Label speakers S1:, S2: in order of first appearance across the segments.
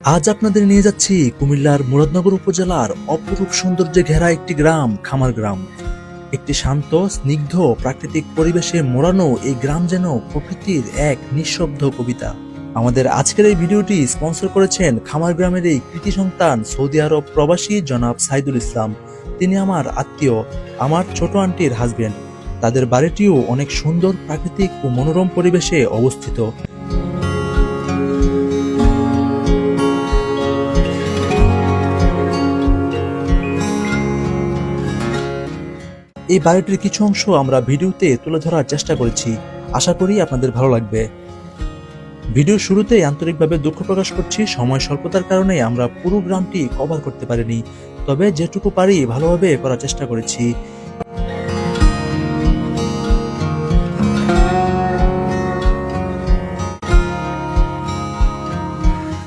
S1: আজ আপনাদের নিয়ে যাচ্ছি কুমিল্লার মুরাদনগর উপজেলার অপরূপ সৌন্দর্যে ঘেরা একটি গ্রাম, খামার গ্রাম। একটি শান্ত, স্নিগ্ধ, প্রাকৃতিক পরিবেশে মোড়ানো এই গ্রাম যেন প্রকৃতির এক নিঃশব্দ কবিতা। আমাদের আজকের এই ভিডিওটি স্পন্সর করেছেন খামার গ্রামের এই কৃতি সন্তান সৌদি আরব প্রবাসী জনাব সাইদুল ইসলাম। তিনি আমার আত্মীয়, আমার ছোট আন্টির হাজবেন্ড তাদের বাড়িটিও অনেক সুন্দর, প্রাকৃতিক ও মনোরম পরিবেশে অবস্থিত। এই বাড়িটির কিছু অংশ আমরা ভিডিওতে তুলে ধরার চেষ্টা করেছি। আশা করি আপনাদের ভালো লাগবে। ভিডিও শুরুতেই আন্তরিকভাবে দুঃখ প্রকাশ করছি। সময় স্বল্পতার কারণে আমরা পুরো গ্রামটি কভার করতে পারিনি। তবে যেটুকু পারি ভালোভাবে করার চেষ্টা করেছি।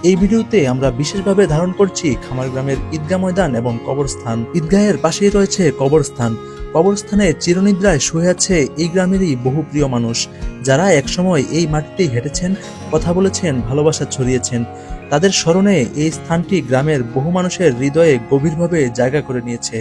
S1: এই ভিডিওতে আমরা বিশেষভাবে ধারণ করছি খামার গ্রামের ঈদগাহ ময়দান এবং কবরস্থান। ঈদগাহের পাশেই রয়েছে কবরস্থান। কবরস্থানে চিরনিদ্রায় শুয়ে আছে এই গ্রামেরই বহু প্রিয় মানুষ, যারা একসময় এই মাটিতেই হেঁটেছেন, কথা বলেছেন, ভালোবাসা ছড়িয়েছেন। তাদের স্মরণে এই স্থানটি গ্রামের বহু মানুষের হৃদয়ে গভীরভাবে জায়গা করে নিয়েছে।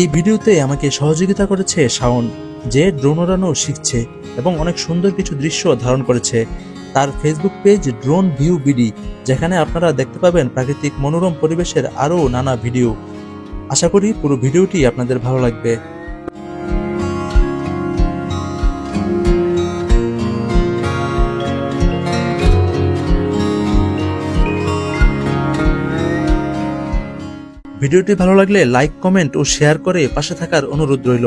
S1: এই ভিডিওতে আমাকে সহযোগিতা করেছে শাওন। যে ড্রোন ওড়ানো শিখছে এবং অনেক সুন্দর কিছু দৃশ্য ধারণ করেছে, তার Facebook page drone view BD যেখানে আপনারা দেখতে পাবেন প্রাকৃতিক মনোরম পরিবেশের আরও নানা ভিডিও। আশা করি পুরো ভিডিওটি আপনাদের ভালো লাগবে। ভিডিওটি ভালো লাগলে লাইক, কমেন্ট ও শেয়ার করে পাশে থাকার অনুরোধ রইল।